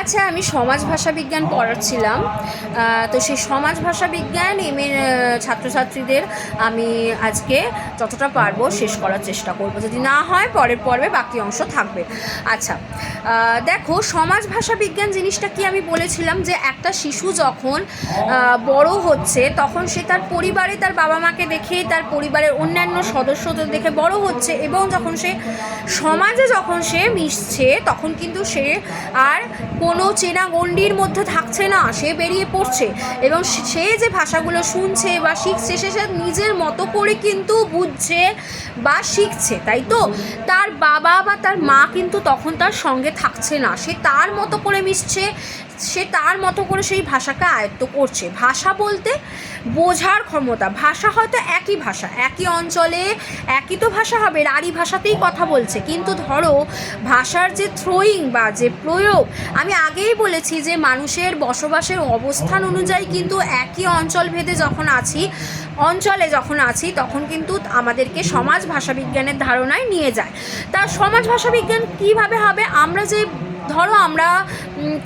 আচ্ছা আমি সমাজ ভাষা বিজ্ঞান পড়াচ্ছিলাম। তো সেই সমাজ ভাষা বিজ্ঞান এম এর ছাত্রছাত্রীদের আমি আজকে যতটা পারব শেষ করার চেষ্টা করব। যদি না হয়, পরের পর্বে বাকি অংশ থাকবে। আচ্ছা দেখো, সমাজ ভাষা বিজ্ঞান জিনিসটা কি আমি বলেছিলাম যে একটা শিশু যখন বড় হচ্ছে, তখন সে তার পরিবারে তার বাবা মাকে দেখে তার পরিবারের অন্যান্য সদস্যদের দেখে বড় হচ্ছে এবং যখন সে সমাজে যখন সে মিশছে, তখন কিন্তু সে আর কোনো চেনা গণ্ডির মধ্যে থাকছে না, সে বেরিয়ে পড়ছে এবং সে যে ভাষাগুলো শুনছে বা শিখছে, সে সে নিজের মতো করে কিন্তু বুঝছে বা শিখছে, তাই তো? তার বাবা বা তার মা কিন্তু তখন তার সঙ্গে থাকছে না, সে তার মতো করে মিশছে সে তার মতো করে সেই ভাষাকে আয়ত্ত করছে। ভাষা বলতে বোঝার ক্ষমতা। ভাষা হয়তো একই ভাষা, একই অঞ্চলে একই তো ভাষা হবে, রাঢ়ী ভাষাতেই কথা বলছে। কিন্তু ধরো, ভাষার যে থ্রোয়িং বা যে প্রয়োগ, আমি আগেই বলেছি যে মানুষের বসবাসের অবস্থান অনুযায়ী কিন্তু একই অঞ্চল ভেদে যখন আছি, অঞ্চলে যখন আছি, তখন কিন্তু আমাদেরকে সমাজ ভাষা বিজ্ঞানের ধারণায় নিয়ে যায়। তা সমাজ ভাষা বিজ্ঞান কীভাবে হবে? আমরা যে ধরো আমরা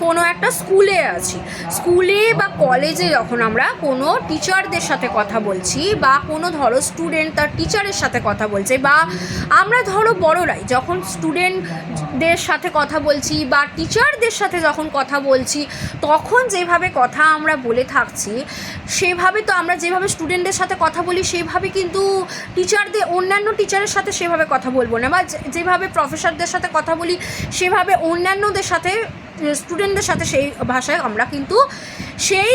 কোনো একটা স্কুলে আছি। স্কুলে বা কলেজে যখন আমরা কোনো টিচারদের সাথে কথা বলছি বা কোনো ধরো স্টুডেন্ট তার টিচারের সাথে কথা বলছে বা আমরা ধরো বড়রাই যখন স্টুডেন্টদের সাথে কথা বলছি বা টিচারদের সাথে যখন কথা বলছি, তখন যেভাবে কথা আমরা বলে থাকছি, সেভাবে তো আমরা যেভাবে স্টুডেন্টদের সাথে কথা বলি, সেভাবে কিন্তু টিচারদের, অন্যান্য টিচারের সাথে সেভাবে কথা বলব না বা যেভাবে প্রফেসরদের সাথে কথা বলি, সেভাবে অন্যান্যদের সাথে স্টুডেন্টদের সাথে সেই ভাষায় আমরা কিন্তু সেই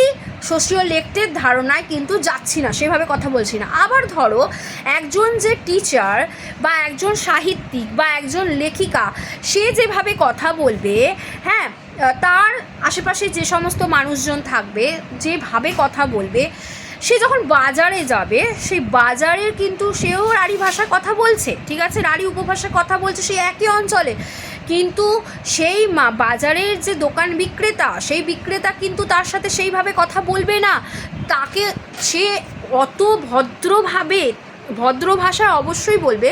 সোশিও লেকটের ধারণায় কিন্তু যাচ্ছি না, সেভাবে কথা বলছি না। আবার ধরো, একজন যে টিচার বা একজন সাহিত্যিক বা একজন লেখিকা, সে যেভাবে কথা বলবে হ্যাঁ তার আশেপাশে যে সমস্ত মানুষজন থাকবে, যেভাবে কথা বলবে, সে যখন বাজারে যাবে, সেই বাজারের কিন্তু সেও রাঢ়ী ভাষায় কথা বলছে, ঠিক আছে? রাঢ়ী উপভাষায় কথা বলছে সেই একই অঞ্চলে। কিন্তু সেই মা, বাজারের যে দোকান বিক্রেতা, সেই বিক্রেতা কিন্তু তার সাথে সেইভাবে কথা বলবে না। তাকে সে অত ভদ্রভাবে, ভদ্র ভাষা অবশ্যই বলবে,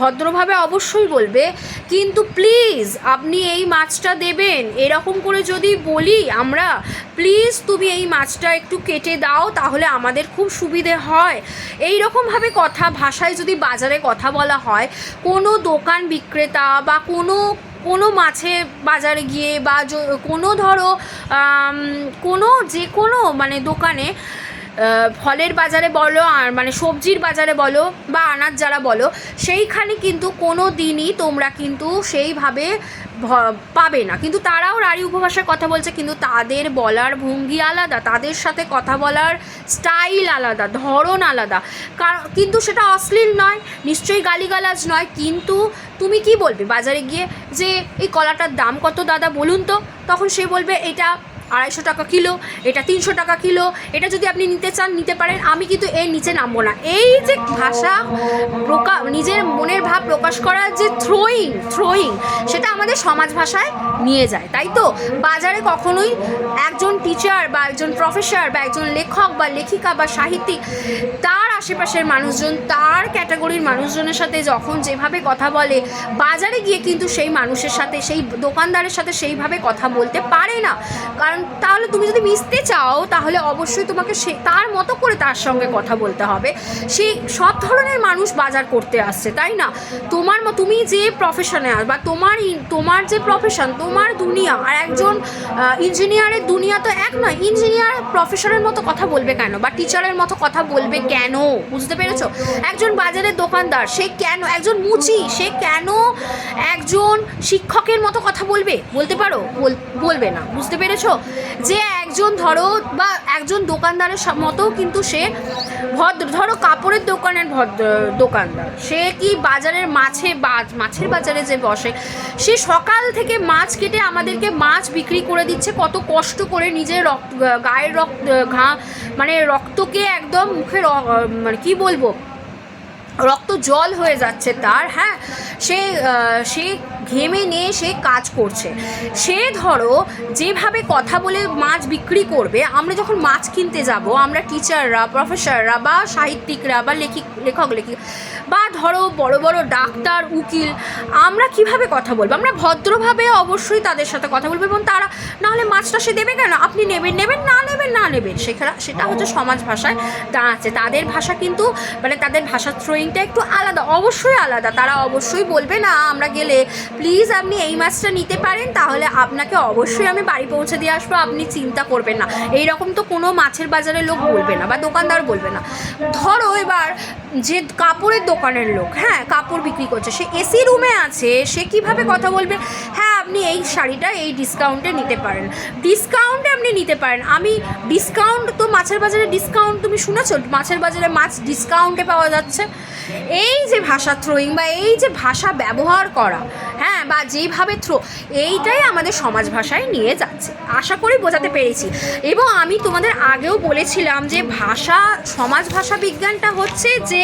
ভদ্রভাবে অবশ্যই বলবে, কিন্তু প্লিজ আপনি এই মাছটা দেবেন। এরকম করে যদি বলি আমরা প্লিজ তুমি এই মাছটা একটু কেটে দাও, তাহলে আমাদের খুব সুবিধে হয়। এই রকমভাবে কথা, ভাষায় যদি বাজারে কথা বলা হয়, কোনো দোকান বিক্রেতা বা কোনো কোনো মাছে বাজারে গিয়ে বা কোনো ধরো কোনো যে কোনো মানে দোকানে ফলের বাজারে বলো আর মানে সবজির বাজারে বলো বা আনাজ যারা বলো, সেইখানে কিন্তু কোনো দিনই তোমরা কিন্তু সেইভাবে পাবে না। কিন্তু তারাও রাঢ়ী উপভাষায় কথা বলছে, কিন্তু তাদের বলার ভঙ্গি আলাদা, তাদের সাথে কথা বলার স্টাইল আলাদা, ধরন আলাদা। কিন্তু সেটা অশ্লীল নয়, নিশ্চয়ই গালিগালাজ নয়, কিন্তু তুমি কি বলবে? বাজারে গিয়ে যে, এই কলাটার দাম কত দাদা, বলুন তো? তখন সে বলবে, এটা আড়াইশো টাকা কিলো, এটা তিনশো টাকা কিলো, এটা যদি আপনি নিতে চান, নিতে পারেন। আমি কিন্তু এর নিচে নামবো না। এই যে ভাষা প্রকাশ নিজের মনের ভাব প্রকাশ করার যে থ্রোয়িং থ্রোয়িং সেটা আমাদের সমাজ ভাষায় নিয়ে যায়, তাই তো? বাজারে কখনোই একজন টিচার বা একজন প্রফেসর বা একজন লেখক বা লেখিকা বা সাহিত্যিক, তার আশেপাশের মানুষজন, তার ক্যাটাগরির মানুষজনের সাথে যখন যেভাবে কথা বলে, বাজারে গিয়ে কিন্তু সেই মানুষের সাথে, সেই দোকানদারের সাথে সেইভাবে কথা বলতে পারে না। কারণ তাহলে তুমি যদি মিশতে চাও, তাহলে অবশ্যই তোমাকে সে, তার মতো করে তার সঙ্গে কথা বলতে হবে। সেই সব ধরনের মানুষ বাজার করতে আসছে, তাই না? তোমার তুমি যে প্রফেশনে আস বা তোমার তোমার যে প্রফেশন তোমার দুনিয়া, আর একজন ইঞ্জিনিয়ারের দুনিয়া তো এক নয় ইঞ্জিনিয়ার প্রফেসরের মতো কথা বলবে কেন? বা টিচারের মতো কথা বলবে কেন? বুঝতে পেরেছ? একজন বাজারের দোকানদার, সে কেন, একজন মুচি, সে কেন একজন শিক্ষকের মতো কথা বলবে? বলতে পারো? বল- বলবে না। বুঝতে পেরেছ? যে একজন ধরো বা একজন দোকানদারের মতো কিন্তু সে ভদ্র, ধরো কাপড়ের দোকানের ভদ্র দোকানদার। সে কি বাজারের মাছে মাছের বাজারে যে বসে, সে সকাল থেকে মাছ কেটে আমাদেরকে মাছ বিক্রি করে দিচ্ছে, কত কষ্ট করে নিজের রক্ত, গায়ের রক্ত, ঘা মানে রক্তকে একদম মুখে মানে কি বলব, রক্ত জল হয়ে যাচ্ছে তার হ্যাঁ? সে সে ঘেমে নিয়ে সে কাজ করছে। সে ধরো যেভাবে কথা বলে মাছ বিক্রি করবে, আমরা যখন মাছ কিনতে যাব, আমরা টিচাররা প্রফেসররা বা সাহিত্যিকরা বা লেখিক লেখক লেখিক বা ধরো বড় বড় ডাক্তার, উকিল, আমরা কীভাবে কথা বলব? আমরা ভদ্রভাবে অবশ্যই তাদের সাথে কথা বলব এবং তারা, নাহলে মাছটা সে দেবে কেন? আপনি নেবেন নেবেন, না নেবেন না নেবেন। সেখানে, সেটা হচ্ছে সমাজ ভাষায় দাঁড়াচ্ছে তাদের ভাষা কিন্তু মানে তাদের ভাষার থ্রোয়িংটা একটু আলাদা, অবশ্যই আলাদা। তারা অবশ্যই বলবে, না, আমরা গেলে প্লিজ আপনি এই মাছটা নিতে পারেন, তাহলে আপনাকে অবশ্যই আমি বাড়ি পৌঁছে দিয়ে আসব, আপনি চিন্তা করবেন না। এই রকম তো কোনো মাছের বাজারে লোক বলবে না বা দোকানদার বলবে না। ধরো এবার যে কাপড়ের দোকানের লোক হ্যাঁ কাপড় বিক্রি করছে, সে এসি রুমে আছে, সে কীভাবে কথা বলবে? হ্যাঁ আপনি এই শাড়িটা এই ডিসকাউন্টে নিতে পারেন। ডিসকাউন্টে আপনি নিতে পারেন। আমি ডিসকাউন্ট তো মাছের বাজারে ডিসকাউন্ট তুমি শুনেছো? মাছের বাজারে মাছ ডিসকাউন্টে পাওয়া যাচ্ছে। এই যে ভাষা থ্রোয়িং বা এই যে ভাষা ব্যবহার করা হ্যাঁ বা যেইভাবে থ্রো এইটাই আমাদের সমাজ ভাষায় নিয়ে যাচ্ছে। আশা করি বোঝাতে পেরেছি। এবং আমি তোমাদের আগেও বলেছিলাম যে ভাষা, সমাজ ভাষা বিজ্ঞানটা হচ্ছে যে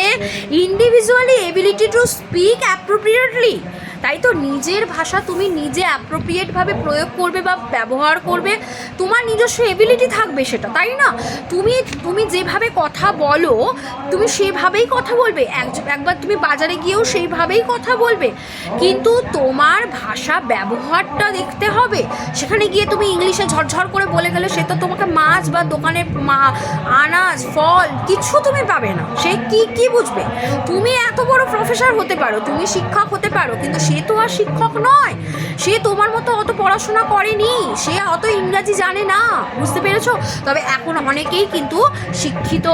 individually ability to speak appropriately. তাই তো নিজের ভাষা তুমি নিজে অ্যাপ্রোপ্রিয়েটভাবে প্রয়োগ করবে বা ব্যবহার করবে, তোমার নিজস্ব এবিলিটি থাকবে সেটা, তাই না? তুমি তুমি যেভাবে কথা বলো, তুমি সেভাবেই কথা বলবে। এক- একবার তুমি বাজারে গিয়েও সেইভাবেই কথা বলবে। কিন্তু তোমার ভাষা ব্যবহারটা দেখতে হবে। সেখানে গিয়ে তুমি ইংলিশে ঝরঝর করে বলে গেলে সে তো তোমাকে মাছ বা দোকানের মা, আনাজ, ফল কিছু তুমি পাবে না। সে কি কি বুঝবে? তুমি এত বড় প্রফেসর হতে পারো, তুমি শিক্ষক হতে পারো, কিন্তু সে তো আর শিক্ষক নয়। সে তোমার মতো অত পড়াশোনা করেনি। সে অত ইংরাজি জানে না। বুঝতে পেরেছ? তবে এখন অনেকেই কিন্তু শিক্ষিত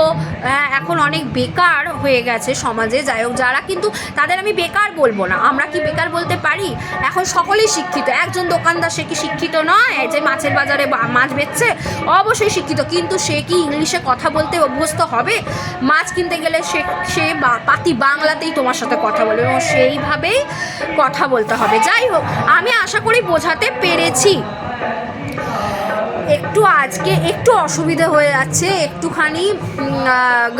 এখন অনেক বেকার হয়ে গেছে সমাজে। যাই হোক, যারা কিন্তু, তাদের আমি বেকার বলব না। আমরা কি বেকার বলতে পারি? এখন সকলেই শিক্ষিত। একজন দোকানদার, সে কি শিক্ষিত নয়? যে মাছের বাজারে মাছ বেচছে, অবশ্যই শিক্ষিত। কিন্তু সে কি ইংলিশে কথা বলতে অভ্যস্ত হবে? মাছ কিনতে গেলে সে সে পাতি বাংলাতেই তোমার সাথে কথা বলবে। এবং সেইভাবেই কথা বলতে হবে। যাই হোক আমি আশা করি বোঝাতে পেরেছি। একটু আজকে একটু অসুবিধে হয়ে যাচ্ছে, একটুখানি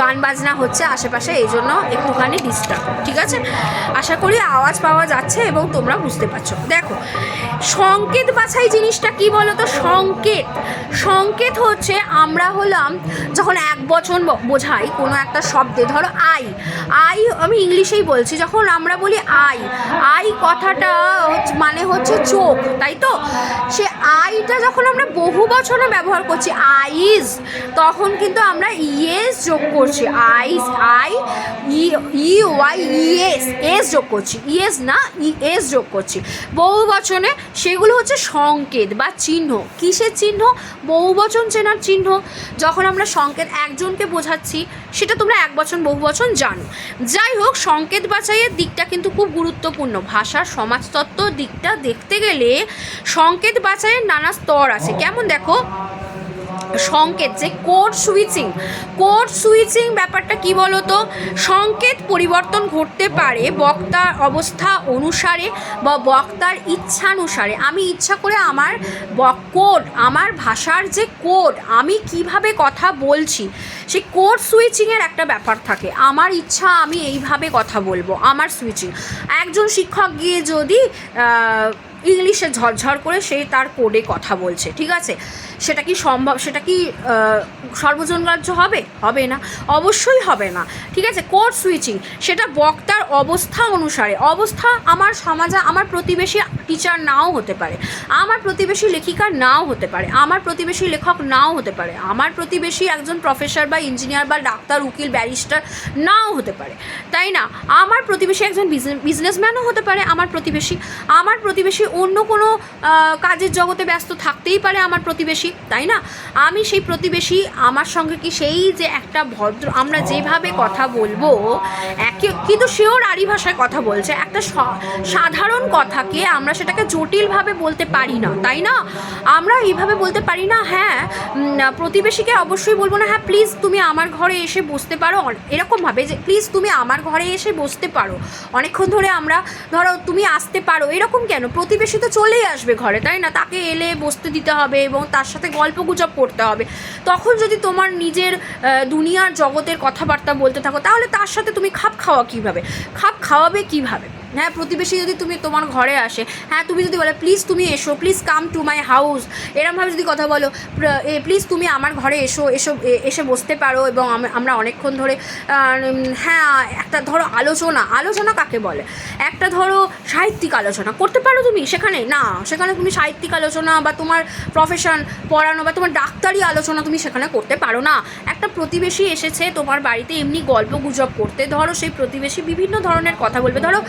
গান বাজনা হচ্ছে আশেপাশে, এই জন্য একটুখানি ডিস্টার্ব ঠিক আছে? আশা করি আওয়াজ পাওয়া যাচ্ছে এবং তোমরা বুঝতে পারছ। দেখো, সংকেত বাছাই জিনিসটা কি বলো তো সংকেত। সংকেত হচ্ছে আমরা হলাম, যখন এক বচন বোঝাই, কোনো একটা শব্দে, ধরো আই। আই আমি ইংলিশেই বলছি, যখন আমরা বলি আই আই কথাটা মানে হচ্ছে চোখ, তাই তো? সে আইটা যখন আমরা বহু বচনে ব্যবহার করছি, আইজ, তখন কিন্তু আমরা ইএস যোগ করছি। আইস I, E Y, E S, S যোগ করছি। ইএস না ই এস যোগ করছি। বহু বচনে সেগুলো হচ্ছে সংকেত বা চিহ্ন। কিসের চিহ্ন? বহু বচন চেনার চিহ্ন। যখন আমরা সংকেত একজনকে বোঝাচ্ছি, সেটা তোমরা এক বচন, বহু বচন জানো। যাই হোক, সংকেত বাছাইয়ের দিকটা কিন্তু খুব গুরুত্বপূর্ণ। ভাষার সমাজতত্ত্ব দিকটা দেখতে গেলে সংকেত বাছাইয়ের নানা স্তর আছে। কেমন দেখো? সংকেত যে কোড সুইচিং। কোড সুইচিং ব্যাপারটা কি বলতো? সংকেত পরিবর্তন ঘটতে পারে বক্তার অবস্থা অনুসারে বা বক্তার ইচ্ছানুসারে। আমি ইচ্ছা করে আমার কোড, আমার ভাষার যে কোড, আমি কীভাবে কথা বলছি, সেই কোড সুইচিংয়ের একটা ব্যাপার থাকে। আমার ইচ্ছা, আমি এইভাবে কথা বলব, আমার সুইচিং। একজন শিক্ষক গিয়ে যদি ইংলিশে ঝরঝর করে সেই তার কোডে কথা বলছে ঠিক আছে? সেটা কি সম্ভব, সেটা কি সর্বজনগ্রাহ্য হবে? হবে না। অবশ্যই হবে না। ঠিক আছে? কোড সুইচিং, সেটা বক্তার অবস্থা অনুসারে। অবস্থা আমার সমাজে, আমার প্রতিবেশী টিচার নাও হতে পারে। আমার প্রতিবেশী লেখিকা নাও হতে পারে। আমার প্রতিবেশী লেখক নাও হতে পারে। আমার প্রতিবেশী একজন প্রফেসর বা ইঞ্জিনিয়ার বা ডাক্তার, উকিল ব্যারিস্টার নাও হতে পারে। তাই না? আমার প্রতিবেশী একজন বিজনেসম্যানও হতে পারে আমার প্রতিবেশী। আমার প্রতিবেশী অন্য কোনো কাজের জগতে ব্যস্ত থাকতেই পারে আমার প্রতিবেশী। তাই না? আমি সেই প্রতিবেশী, আমার সঙ্গে কি সেই যে একটা ভদ্র, আমরা যেভাবে কথা বলব, একে, কিন্তু সেও নারী ভাষায় কথা বলছে। একটা সাধারণ কথাকে আমরা সেটাকে জটিলভাবে বলতে পারি না, তাই না? আমরা এইভাবে বলতে পারি না হ্যাঁ প্রতিবেশীকে অবশ্যই বলব না হ্যাঁ প্লিজ তুমি আমার ঘরে এসে বসতে পারো। এরকমভাবে যে প্লিজ তুমি আমার ঘরে এসে বসতে পারো। অনেকক্ষণ ধরে আমরা, ধরো, তুমি আসতে পারো। এরকম কেন? প্রতিবেশী তো চলেই আসবে ঘরে, তাই না? তাকে এলে বসতে দিতে হবে এবং তার সাথে গল্প গুজব করতে হবে। তখন যদি তোমার নিজের দুনিয়ার জগতের কথাবার্তা বলতে থাকো, তাহলে তার সাথে তুমি খাপ খাওয়া কীভাবে? খাপ খাওয়াবে কীভাবে? হ্যাঁ প্রতিবেশী যদি তুমি তোমার ঘরে আসে হ্যাঁ তুমি যদি বলে, প্লিজ তুমি এসো, please come to my house এরমভাবে যদি কথা বলো প্লিজ তুমি আমার ঘরে এসো এসো এসে বসতে পারো এবং আমরা অনেকক্ষণ ধরে হ্যাঁ একটা ধরো আলোচনা। আলোচনা কাকে বলে? একটা ধরো সাহিত্যিক আলোচনা। করতে পারো তুমি সেখানে? না, সেখানে তুমি সাহিত্যিক আলোচনা বা তোমার প্রফেশন পড়ানো বা তোমার ডাক্তারি আলোচনা তুমি সেখানে করতে পারো না। একটা প্রতিবেশী এসেছে, তোমার বাড়িতে এমনি গল্প গুজব করতে, ধরো সেই প্রতিবেশী বিভিন্ন ধরনের কথা বলবে। ধরো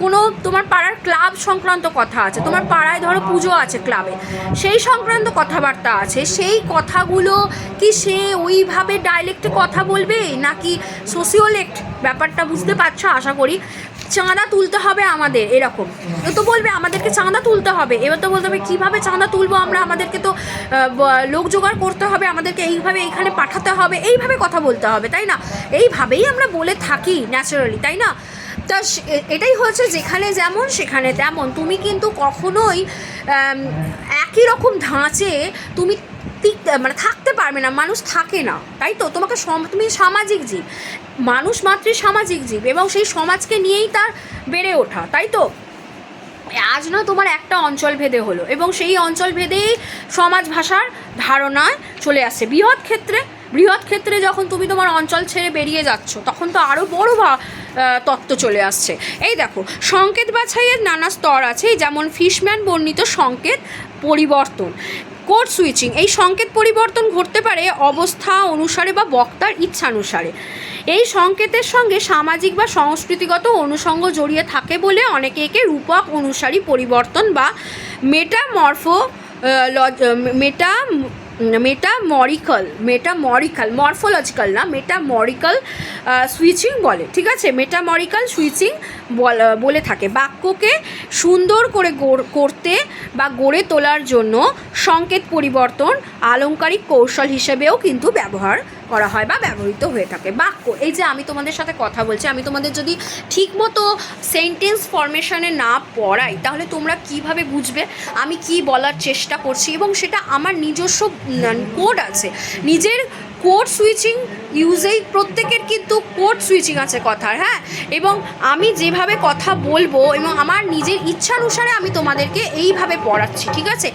কোনো তোমার পাড়ার ক্লাব সংক্রান্ত কথা আছে, তোমার পাড়ায় ধরো পুজো আছে ক্লাবে, সেই সংক্রান্ত কথাবার্তা আছে, সেই কথাগুলো কি সে ওইভাবে ডাইলেক্টে কথা বলবে নাকি সোসিওলেক্ট ব্যাপারটা বুঝতে পারছ? আশা করি চাঁদা তুলতে হবে আমাদের, এরকম। ও তো বলবে, আমাদেরকে চাঁদা তুলতে হবে। এবার তো বলতে হবে, কীভাবে চাঁদা তুলবো আমরা? আমাদেরকে তো লোক জোগাড় করতে হবে, আমাদেরকে এইভাবে এইখানে পাঠাতে হবে। এইভাবে কথা বলতে হবে, তাই না? এইভাবেই আমরা বলে থাকি ন্যাচারালি, তাই না? তা এটাই হচ্ছে যেখানে যেমন, সেখানে তেমন। তুমি কিন্তু কখনোই একই রকম ধাঁচে তুমি মানে থাকতে পারবে না, মানুষ থাকে না, তাই তো? তোমাকে তুমি সামাজিক জীব, মানুষ মাত্রই সামাজিক জীব, এবং সেই সমাজকে নিয়েই তার বেড়ে ওঠা, তাই তো? আজ না তোমার একটা অঞ্চল ভেদে হলো, এবং সেই অঞ্চল ভেদেই সমাজ ভাষার ধারণায় চলে আসছে বৃহৎ ক্ষেত্রে বৃহৎ ক্ষেত্রে যখন তুমি তোমার অঞ্চল ছেড়ে বেরিয়ে যাচ্ছ, তখন তো আরও বড় তত্ত্ব চলে আসছে। এই দেখো, সংকেত বাছাইয়ের নানা স্তর আছে যেমন ফিশম্যান বর্ণিত সংকেত পরিবর্তন, কোড সুইচিং, এই সংকেত পরিবর্তন ঘটতে পারে অবস্থা অনুসারে বা বক্তার ইচ্ছানুসারে। এই সংকেতের সঙ্গে সামাজিক বা সংস্কৃতিগত অনুষঙ্গ জড়িয়ে থাকে বলে অনেকে একে রূপক অনুসারী পরিবর্তন বা মেটামরফো মেটা মেটামরিক্যাল মেটামরিক্যাল মরফোলজিক্যাল না মেটামরিক্যাল সুইচিং বলে, ঠিক আছে? মেটামরিক্যাল সুইচিং বলে থাকে। বাক্যকে সুন্দর করে করতে বা গড়ে তোলার জন্য সংকেত পরিবর্তন আলংকারিক কৌশল হিসেবেও কিন্তু ব্যবহার করা হয় বা ব্যবহৃত হয়ে থাকে। বাক্য এই যে আমি তোমাদের সাথে কথা বলছি, আমি তোমাদের যদি ঠিকমতো সেন্টেন্স ফরমেশনে না পড়াই, তাহলে তোমরা কীভাবে বুঝবে? আমি কি বলার চেষ্টা করছি? এবং সেটা আমার নিজস্ব কোড আছে। নিজের কোড সুইচিং ইউজেই প্রত্যেকের কিন্তু কোড সুইচিং আছে কথার হ্যাঁ? এবং আমি যেভাবে কথা বলব এবং আমার নিজের ইচ্ছানুসারে আমি তোমাদেরকে এইভাবে পড়াচ্ছি, ঠিক আছে?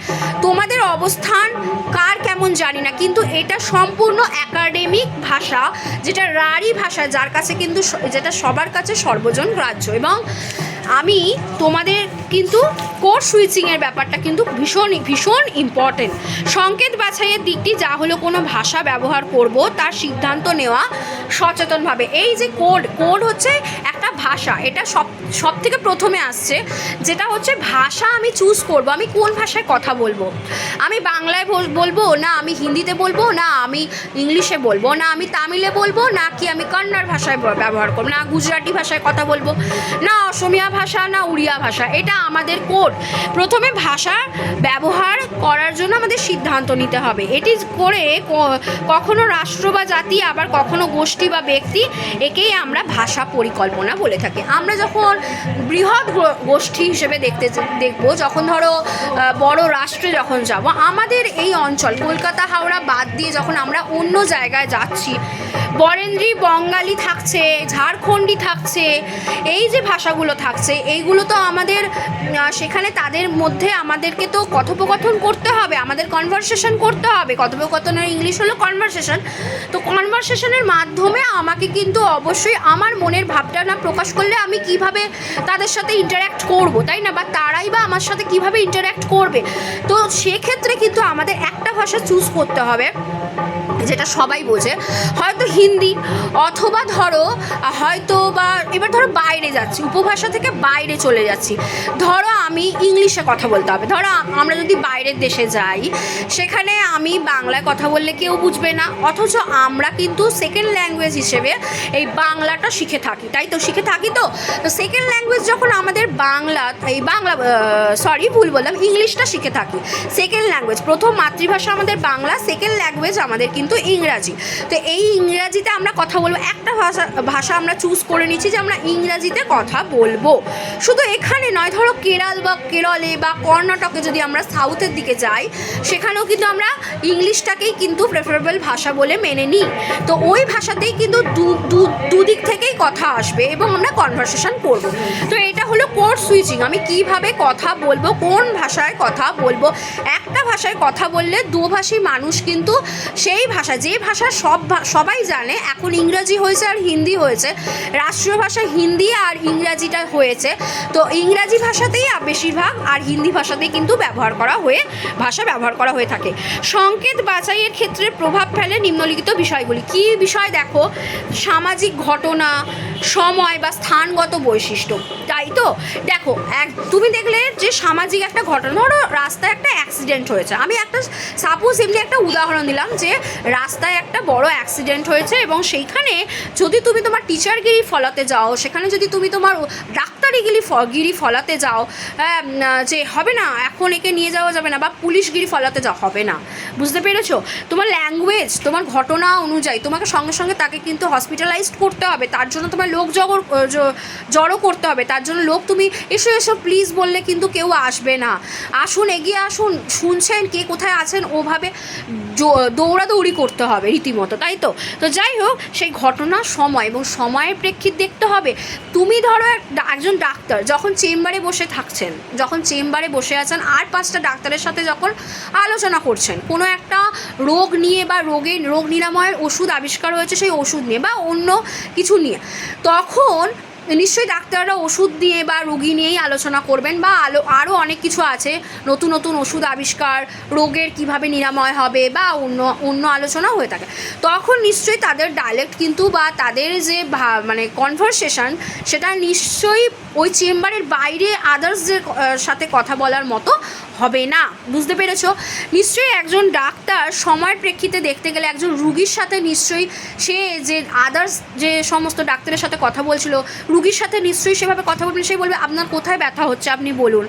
তোমাদের অবস্থান কার কেমন জানি না, কিন্তু এটা সম্পূর্ণ একাডেমিক ভাষা, যেটা রারি ভাষা, যার কাছে কিন্তু যেটা সবার কাছে সর্বজন গ্রাহ্য এবং আমি তোমাদের কিন্তু কোড সুইচিংয়ের ব্যাপারটা কিন্তু ভীষণ ভীষণ ইম্পর্টেন্ট সংকেত বাছাইয়ের দিকটি যা হলো কোনো ভাষা ব্যবহার করব তার সিদ্ধান্ত নেওয়া সচেতনভাবে। এই যে কোড কোড হচ্ছে একটা ভাষা, এটা সব সব থেকে প্রথমে আসছে, যেটা হচ্ছে ভাষা আমি চুজ করব, আমি কোন ভাষায় কথা বলব? আমি বাংলায় বলব না আমি হিন্দিতে বলব, না আমি ইংলিশে বলব, না আমি তামিলে বলব, না কি আমি কন্নড় ভাষায় ব্যবহার করব, না গুজরাটি ভাষায় কথা বলব, না অসমিয়া ভাষা, না উড়িয়া ভাষা, এটা আমাদের কোড প্রথমে ভাষা ব্যবহার করার জন্য আমাদের সিদ্ধান্ত নিতে হবে। এটি করে কখনো রাষ্ট্র বা জাতি, আবার কখনো গোষ্ঠী বা ব্যক্তি, একেই আমরা ভাষা পরিকল্পনা বলে। থাকি। আমরা যখন বৃহৎ গোষ্ঠী হিসেবে দেখতে দেখব, যখন ধরো বড় রাষ্ট্রে যখন যাব, আমাদের এই অঞ্চল, কলকাতা, হাওড়া বাদ দিয়ে যখন আমরা অন্য জায়গায় যাচ্ছি, বরেন্দ্রী, বঙ্গালী থাকছে, ঝাড়খণ্ডী থাকছে, এই যে ভাষাগুলো থাকছে, এইগুলো তো আমাদের সেখানে তাদের মধ্যে আমাদেরকে তো কথোপকথন করতে হবে, আমাদের কনভারসেশন করতে হবে। কথোপকথনের ইংলিশ হলো কনভারসেশন তো কনভারসেশনের মাধ্যমে আমাকে কিন্তু অবশ্যই আমার মনের ভাবটা না প্রকাশ করলে আমি কীভাবে তাদের সাথে ইন্টারাক্ট করব, তাই না? বা তারাই বা আমার সাথে কীভাবে ইন্টারাক্ট করবে? তো সেক্ষেত্রে কিন্তু আমাদের একটা ভাষা চুজ করতে হবে। যেটা সবাই বোঝে। হয়তো হিন্দি, অথবা ধরো, হয়তো বা, এবার ধরো বাইরে যাচ্ছি, উপভাষা থেকে বাইরে চলে যাচ্ছি। ধরো আমি ইংলিশে কথা বলতে হবে। ধরো আমরা যদি বাইরের দেশে যাই, সেখানে আমি বাংলায় কথা বললে কেউ বুঝবে না। অথচ আমরা কিন্তু সেকেন্ড ল্যাঙ্গুয়েজ হিসেবে এই বাংলাটা শিখে থাকি। তাই তো? শিখে থাকি তো? তো সেকেন্ড ল্যাঙ্গুয়েজ যখন আমাদের বাংলা, এই বাংলা সরি ভুল বললাম, ইংলিশটা শিখে থাকি। সেকেন্ড ল্যাঙ্গুয়েজ প্রথম মাতৃভাষা আমাদের বাংলা সেকেন্ড ল্যাঙ্গুয়েজ আমাদের কিন্তু ইংরাজি। তো এই ইংরাজিতে আমরা কথা বলব। একটা ভাষা ভাষা আমরা চুজ করে নিচ্ছি যে আমরা ইংরাজিতে কথা বলব। শুধু এখানে নয়, ধরো কেরাল বা কেরলে বা কর্ণাটকে যদি আমরা সাউথের দিকে যাই, সেখানেও কিন্তু আমরা ইংলিশটাকেই কিন্তু প্রেফারেবল ভাষা বলে মেনে নিই। তো ওই ভাষাতেই কিন্তু দু দুদিক থেকেই কথা আসবে এবং আমরা কনভারসেশন করব। তো এটা হলো কোড সুইচিং আমি কীভাবে কথা বলব, কোন ভাষায় কথা বলব? একটা ভাষায় কথা বললে দুভাষী মানুষ কিন্তু সেই ভাষা যে ভাষা সব সবাই জানে, এখন ইংরাজি হয়েছে আর হিন্দি হয়েছে। রাষ্ট্রীয় ভাষা হিন্দি আর ইংরাজিটা হয়েছে। তো ইংরাজি ভাষাতেই বেশিরভাগ আর হিন্দি ভাষাতেই কিন্তু ব্যবহার করা হয়ে ভাষা ব্যবহার করা হয়ে থাকে। সংকেত বাছাইয়ের ক্ষেত্রে প্রভাব ফেলে নিম্নলিখিত বিষয়গুলি। কি বিষয় দেখো? সামাজিক ঘটনা, সময় বা স্থানগত বৈশিষ্ট্য। তাই তো? দেখো, এক তুমি দেখলে যে সামাজিক একটা ঘটনা, ধরো রাস্তায় একটা অ্যাক্সিডেন্ট হয়েছে। আমি একটা সাপোজ এমনি একটা উদাহরণ দিলাম যে রাস্তায় একটা বড় অ্যাক্সিডেন্ট হয়েছে এবং সেইখানে যদি তুমি তোমার টিচারগিরি ফলাতে যাও সেখানে যদি তুমি তোমার ডাক্তারিগিরি গিরি ফলাতে যাও হ্যাঁ, যে হবে না এখন একে নিয়ে যাওয়া যাবে না বা পুলিশগিরি ফলাতে যাওয়া হবে না। বুঝতে পেরেছ? তোমার ল্যাঙ্গুয়েজ তোমার ঘটনা অনুযায়ী তোমাকে সঙ্গে সঙ্গে তাকে কিন্তু হসপিটালাইজড করতে হবে। তার জন্য তোমার লোক জগর জড়ো করতে হবে। তার জন্য লোক তুমি এসো এসো প্লিজ বললে কিন্তু কেউ আসবে না। আসুন এগিয়ে আসুন শুনছেন কে কোথায় আছেন ওভাবে দৌড়াদৌড়ি করতে হবে রীতিমতো, তাই তো? তো যাই হোক, সেই ঘটনা সময় এবং সময়ের প্রেক্ষিত দেখতে হবে। তুমি ধরো এক- একজন ডাক্তার যখন চেম্বারে বসে থাকছেন, যখন চেম্বারে বসে আছেন আর পাঁচটা ডাক্তারের সাথে যখন আলোচনা করছেন, কোনো একটা রোগ নিয়ে বা রোগে, রোগ নিরাময়ের ওষুধ আবিষ্কার হয়েছে সেই ওষুধ নিয়ে বা অন্য কিছু নিয়ে, তখন নিশ্চয়ই ডাক্তাররা ওষুধ দিয়ে বা রুগী নিয়েই আলোচনা করবেন বা আলো আরও অনেক কিছু আছে, নতুন নতুন ওষুধ আবিষ্কার, রোগের কীভাবে নিরাময় হবে বা অন্য অন্য আলোচনা হয়ে থাকে। তখন নিশ্চয়ই তাদের ডাইলেক্ট কিন্তু বা তাদের যে মানে কনভারসেশন সেটা নিশ্চয়ই ওই চেম্বারের বাইরে আদার্সদের সাথে কথা বলার মতো হবে না। বুঝতে পেরেছ? নিশ্চয়ই একজন ডাক্তার সময়ের প্রেক্ষিতে দেখতে গেলে একজন রুগীর সাথে নিশ্চয়ই সে যে আদার্স যে সমস্ত ডাক্তারের সাথে কথা বলছিল, রুগীর সাথে নিশ্চয়ই সেভাবে কথা বলবেন সে বলবে, আপনার কোথায় ব্যথা হচ্ছে? আপনি বলুন।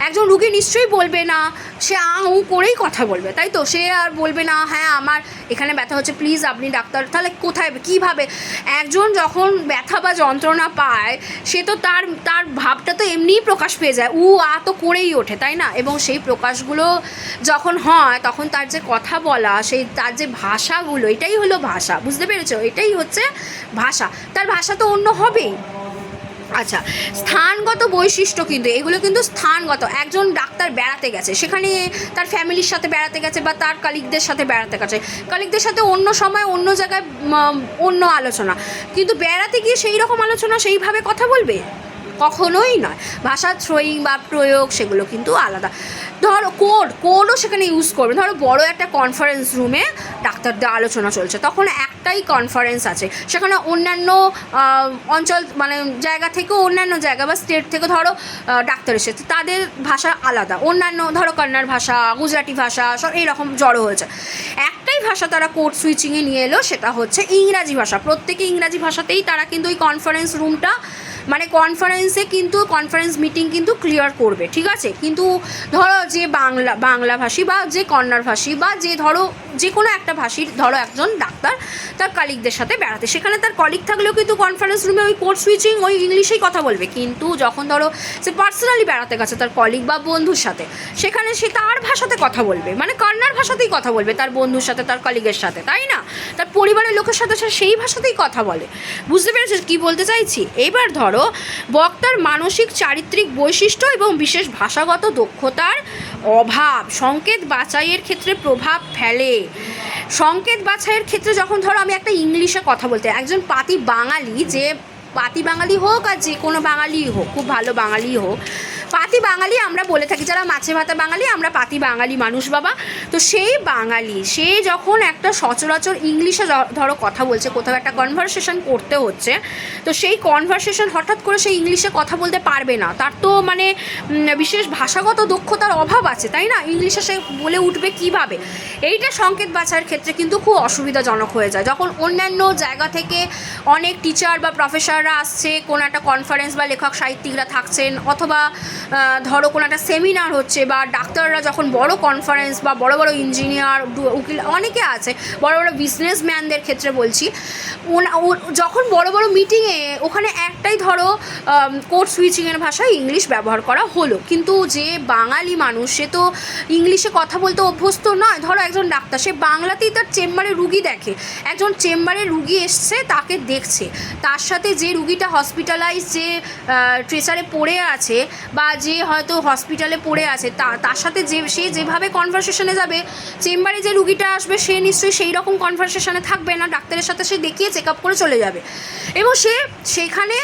একজন রুগী নিশ্চয়ই বলবে না, সে আ, উ করেই কথা বলবে, তাই তো? সে আর বলবে না হ্যাঁ আমার এখানে ব্যথা হচ্ছে, প্লিজ আপনি ডাক্তার, তাহলে কোথায়, কীভাবে? একজন যখন ব্যথা বা যন্ত্রণা পায়, সে তো তার তার ভাবটা তো এমনিই প্রকাশ পেয়ে যায়, উ, আ তো করেই ওঠে। তাই না? এবং সেই প্রকাশগুলো যখন হয়, তখন তার যে কথা বলা, সেই তার যে ভাষাগুলো, এটাই হলো ভাষা। বুঝতে পেরেছ? এটাই হচ্ছে ভাষা। তার ভাষা তো অন্য হবেই। আচ্ছা স্থানগত বৈশিষ্ট্য কিন্তু, এগুলো কিন্তু স্থানগত। একজন ডাক্তার বেড়াতে গেছে, সেখানে তার ফ্যামিলির সাথে বেড়াতে গেছে বা তার কালিকদের সাথে বেড়াতে গেছে। কালিকদের সাথে অন্য সময়, অন্য জায়গায় অন্য আলোচনা। কিন্তু বেড়াতে গিয়ে সেই রকম আলোচনা সেইভাবে কথা বলবে? কখনোই নয়। ভাষার থ্রোয়িং বা প্রয়োগ সেগুলো কিন্তু আলাদা। ধরো কোড কোডও সেখানে ইউজ করবে। ধরো বড় একটা কনফারেন্স রুমে ডাক্তারদের আলোচনা চলছে। তখন একটাই কনফারেন্স আছে। সেখানে অন্যান্য অঞ্চল মানে জায়গা থেকেও অন্যান্য জায়গা বা স্টেট থেকে ধরো ডাক্তার এসেছে। তাদের ভাষা আলাদা। অন্যান্য ধরো কন্নড় ভাষা, গুজরাটি ভাষা, সব এইরকম জড়ো হয়েছে। একটাই ভাষা তারা কোড সুইচিংয়ে নিয়ে এলো, সেটা হচ্ছে ইংরাজি ভাষা। প্রত্যেকে ইংরাজি ভাষাতেই তারা কিন্তু ওই কনফারেন্স রুমটা মানে কনফারেন্সে কিন্তু কনফারেন্স মিটিং কিন্তু ক্লিয়ার করবে, ঠিক আছে? কিন্তু ধরো যে বাংলা বাংলাভাষী বা যে কন্নড় ভাষী বা যে ধরো যে কোনো একটা ভাষীর, ধরো একজন ডাক্তার তার কলিগদের সাথে বেড়াতে, সেখানে তার কলিগ থাকলেও কিন্তু কনফারেন্স রুমে ওই কোড সুইচিং ওই ইংলিশেই কথা বলবে। কিন্তু যখন ধরো সে পার্সোনালি বেড়াতে গেছে তার কলিগ বা বন্ধুর সাথে, সেখানে সে তার ভাষাতে কথা বলবে মানে কন্নড় ভাষাতেই কথা বলবে তার বন্ধুর সাথে, তার কলিগের সাথে, তাই না? তার পরিবারের লোকের সাথে সে সেই ভাষাতেই কথা বলে। বুঝতে পেরেছিস কী বলতে চাইছি? এবার ধরো বক্তার মানসিক, চারিত্রিক বৈশিষ্ট্য এবং বিশেষ ভাষাগত দক্ষতার অভাব। সংকেত বাছাইয়ের ক্ষেত্রে প্রভাব ফেলে। সংকেত বাছাইয়ের ক্ষেত্রে যখন ধরো আমি একটা ইংলিশে কথা বলতে একজন পাতি বাঙালি যে পাতি বাঙালি হোক আর যে কোনো বাঙালি হোক, খুব ভালো বাঙালি হোক পাতি বাঙালি আমরা বলে থাকি, যারা মাছে ভাতা বাঙালি, আমরা পাতি বাঙালি মানুষ বাবা। তো সেই বাঙালি, সে যখন একটা সচরাচর ইংলিশে ধরো কথা বলছে, কোথাও একটা কনভারসেশন করতে হচ্ছে, তো সেই কনভারসেশন হঠাৎ করে সে ইংলিশে কথা বলতে পারবে না। তার তো মানে বিশেষ ভাষাগত দক্ষতার অভাব আছে, তাই না? ইংলিশে সে বলে উঠবে কীভাবে? এইটা সংকেত বাছাইয়ের ক্ষেত্রে কিন্তু খুব অসুবিধাজনক হয়ে যায়। যখন অন্যান্য জায়গা থেকে অনেক টিচার বা প্রফেসররা আসছে, কোনো একটা কনফারেন্স বা লেখক সাহিত্যিকরা থাকছেন, অথবা ধরো কোনো একটা সেমিনার হচ্ছে বা ডাক্তাররা যখন বড় কনফারেন্স বা বড় বড় ইঞ্জিনিয়ার উকিল অনেকে আছে, বড় বড় বিজনেসম্যানদের ক্ষেত্রে বলছি যখন বড় বড় মিটিংয়ে ওখানে একটাই ধরো কোর্ট সুইচিংয়ের ভাষায় ইংলিশ ব্যবহার করা হলো। কিন্তু যে বাঙালি মানুষ, সে তো ইংলিশে কথা বলতে অভ্যস্ত নয়। ধরো একজন ডাক্তার, সে বাংলাতেই তার চেম্বারে রুগী দেখে। একজন চেম্বারে রুগী এসছে, তাকে দেখছে। তার সাথে যে রুগীটা হসপিটালাইজ যে ট্রেসারে পড়ে আছে বা যে হয়তো হসপিটালে পড়ে আছে, তা, তার সাথে যে, সে যেভাবে কনভারসেশনে যাবে, চেম্বারে যে রুগীটা আসবে, সে নিশ্চয়ই সেই রকম কনভারসেশনে থাকবে না, ডাক্তারের সাথে সে দেখিয়ে চেক আপ করে চলে যাবে। এবং সে, সেখানে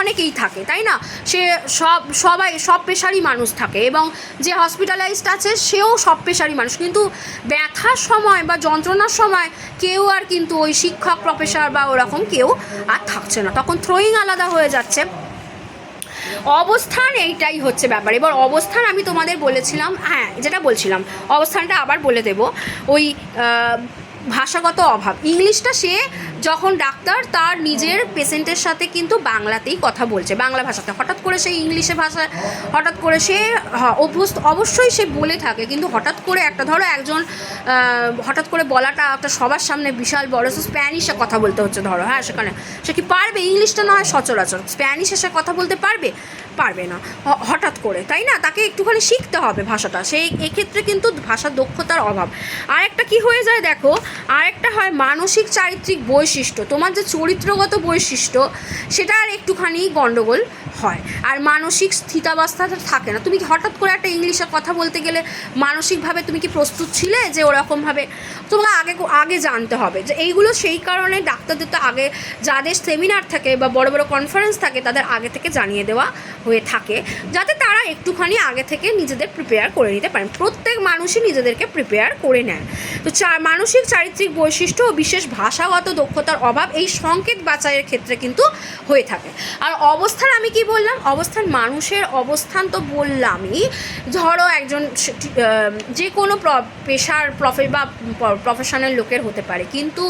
অনেকেই থাকে, তাই না? সে সব, সবাই, সব পেশারই মানুষ থাকে এবং যে হসপিটালাইজড আছে, সেও সব পেশারই মানুষ। কিন্তু ব্যথার সময় বা যন্ত্রণার সময় কেউ আর কিন্তু ওই শিক্ষক প্রফেসর বা ওরকম কেউ আর থাকছে না। তখন থ্রোয়িং আলাদা হয়ে যাচ্ছে। অবস্থান এইটাই হচ্ছে ব্যাপার। এবার অবস্থান আমি তোমাদের বলেছিলাম হ্যাঁ যেটা বলছিলাম, অবস্থানটা আবার বলে দেব। ওই ভাষাগত অভাব। ইংলিশটা সে যখন ডাক্তার তার নিজের পেশেন্টের সাথে কিন্তু বাংলাতেই কথা বলছে, বাংলা ভাষাতে। হঠাৎ করে সে ইংলিশে ভাষা হঠাৎ করে সে অভ্যস্ত, অবশ্যই সে বলে থাকে, কিন্তু হঠাৎ করে একটা ধরো একজন হঠাৎ করে বলাটা একটা সবার সামনে বিশাল বড়, সে স্প্যানিশে কথা বলতে হচ্ছে ধরো হ্যাঁ সেখানে। সে কি পারবে? ইংলিশটা নয়, সচরাচর। স্প্যানিশে সে কথা বলতে পারবে? পারবে না। হঠাৎ করে, তাই না? তাকে একটুখানি শিখতে হবে ভাষাটা। সেই এক্ষেত্রে কিন্তু ভাষার দক্ষতার অভাব। আরেকটা কি হয়ে যায় দেখো? আরেকটা হয় মানসিক চারিত্রিক বৈশিষ্ট্য, তোমার যে চরিত্রগত বৈশিষ্ট্য, সেটা আর একটুখানি গণ্ডগোল হয়। আর মানসিক স্থিতাবস্থাটা থাকে না। তুমি হঠাৎ করে একটা ইংলিশে কথা বলতে গেলে মানসিকভাবে তুমি কি প্রস্তুত ছিলে যে ওরকমভাবে তোমাকে আগে আগে জানতে হবে? যে এইগুলো সেই কারণে ডাক্তারদের তো আগে যাদের সেমিনার থাকে বা বড় বড় কনফারেন্স থাকে, তাদের আগে থেকে জানিয়ে দেওয়া হয়ে থাকে। যাতে তারা একটুখানি আগে থেকে নিজেদের প্রিপেয়ার করে নিতে পারেন। প্রত্যেক মানুষই নিজেদেরকে প্রিপেয়ার করে নেন তো মানসিক, চারিত্রিক বৈশিষ্ট্য ও বিশেষ ভাষাগত দক্ষতার অভাব এই সংকেত বাঁচাইয়ের ক্ষেত্রে কিন্তু হয়ে থাকে। আর অবস্থান আমি কি বললাম? অবস্থান মানুষের অবস্থান তো বললামই। ধরো একজন যে কোনো পেশার প্রফে বা প্রফেশনাল লোকের হতে পারে। কিন্তু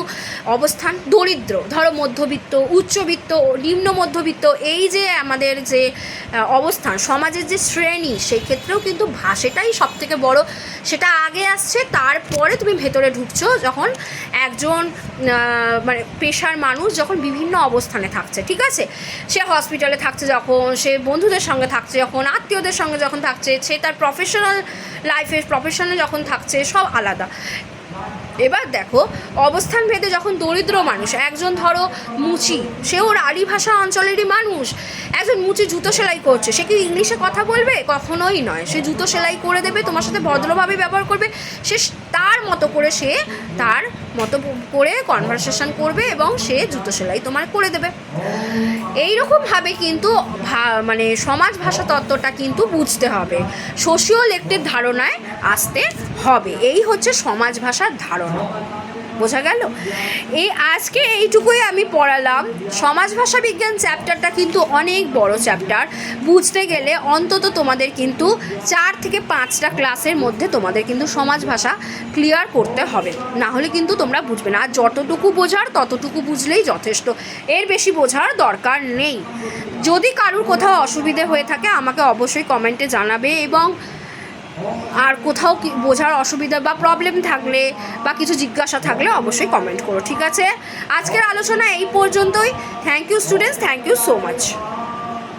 অবস্থান দরিদ্র, ধরো মধ্যবিত্ত, উচ্চবিত্ত, নিম্ন মধ্যবিত্ত, এই যে আমাদের যে অবস্থান, সমাজের যে শ্রেণি, সেই ক্ষেত্রেও কিন্তু ভাষাটাই সব থেকে বড় সেটা আগে আসছে, তারপরে তুমি ভেতরে ঢুকছো যখন একজন মানে পেশার মানুষ যখন বিভিন্ন অবস্থানে থাকছে, ঠিক আছে? সে হসপিটালে থাকছে যখন, সে বন্ধুদের সঙ্গে থাকছে যখন, আত্মীয়দের সঙ্গে যখন থাকছে, সে তার প্রফেশনাল লাইফে প্রফেশনাল যখন থাকছে, সব আলাদা। এবার দেখো অবস্থান ভেদে যখন দরিদ্র মানুষ, একজন ধরো মুচি, সে ওর রাঢ়ী ভাষা অঞ্চলেরই মানুষ, একজন মুচি জুতো সেলাই করছে, সে কি ইংলিশে কথা বলবে? কখনোই নয়। সে জুতো সেলাই করে দেবে, তোমার সাথে ভদ্রভাবে ব্যবহার করবে সে তার মতো করে সে তার মতো করে কনভারসেশন করবে এবং সে জুতো সেলাই তোমার করে দেবে। এইরকমভাবে কিন্তু মানে সমাজ ভাষা তত্ত্বটা কিন্তু বুঝতে হবে। সোশিও একটি ধারণায় আসতে হবে। এই হচ্ছে সমাজ ভাষার ধারণা। বোঝা গেল? এই আজকে এইটুকুই আমি পড়ালাম। সমাজ ভাষা বিজ্ঞান চ্যাপ্টারটা কিন্তু অনেক বড় চ্যাপ্টার। বুঝতে গেলে অন্তত তোমাদের কিন্তু চার থেকে পাঁচটা ক্লাসের মধ্যে তোমাদের কিন্তু সমাজ ভাষা ক্লিয়ার করতে হবে। না হলে কিন্তু তোমরা বুঝবে না। আর যতটুকু বোঝার, ততটুকু বুঝলেই যথেষ্ট। এর বেশি বোঝার দরকার নেই। যদি কারুর কোথাও অসুবিধে হয়ে থাকে, আমাকে অবশ্যই কমেন্টে জানাবে এবং আর কোথাও বোঝার অসুবিধা বা প্রবলেম থাকলে বা কিছু জিজ্ঞাসা থাকলে অবশ্যই কমেন্ট করো, ঠিক আছে? আজকের আলোচনা এই পর্যন্তই। Thank you students thank you so much